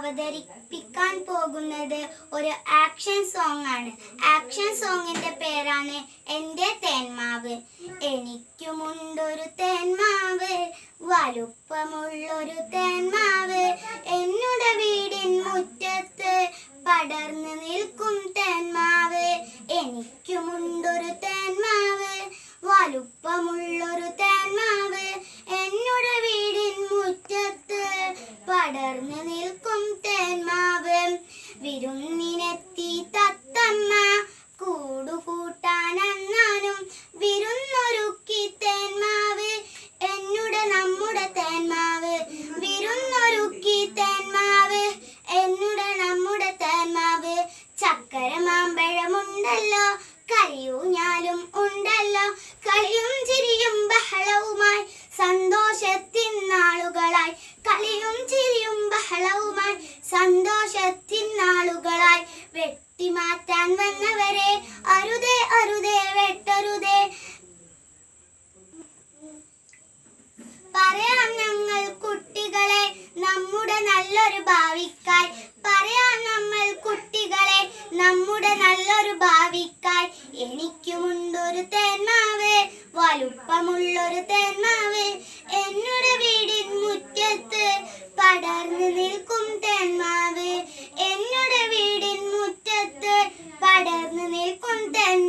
അവതരിപ്പിക്കാൻ പോകുന്നത് ഒരു ആക്ഷൻ സോങ് ആണ്. ആക്ഷൻ സോങ്ങിന്റെ പേരാണ് എന്റെ തേന്മാവ്. എനിക്കുമുണ്ടൊരു തേന്മാവ് വലുപ്പമുള്ളൊരു തേന്മാവ്. എന്നുടെ വീടിൻ മുറ്റത്ത് പടർന്നു നിൽക്കും തേന്മാവ്. എനിക്കുമുണ്ടൊരു തേന്മാവ് വലുപ്പമുള്ളൊരു തേന്മാവ്. എന്നുടെ വീടിൻ മുറ്റത്ത് പടർന്നു നിൽക്കും കരിയൂഞ്ഞാലും ഉണ്ടല്ലോ. കളിയും ചിരിയും ബഹളവുമായി സന്തോഷത്തിൻ നാളുകളായി. കളിയും ചിരിയും ബഹളവുമായി സന്തോഷത്തിൻ നാളുകളായി. വെട്ടിമാറ്റാൻ വന്നവരെ അരുതേ അരുതേ വെട്ടരുതേ. പറയാം ഞങ്ങൾ കുട്ടികളെ നമ്മുടെ നല്ലൊരു ഭാവിക്കായി. പറയാം നമ്മൾ കുട്ടികളെ നമ്മുടെ നല്ലൊരു നിനക്കായി എനിക്കുമുണ്ടൊരു തേന്മാവ് വലുപ്പമുള്ളൊരു തേന്മാവ്. എന്നൊരു വീടിൻ മുറ്റത്ത് പടർന്നു നിൽക്കും തേന്മാവ്. എന്നൊരു വീടിൻ മുറ്റത്ത് പടർന്നു നിൽക്കും തേൻ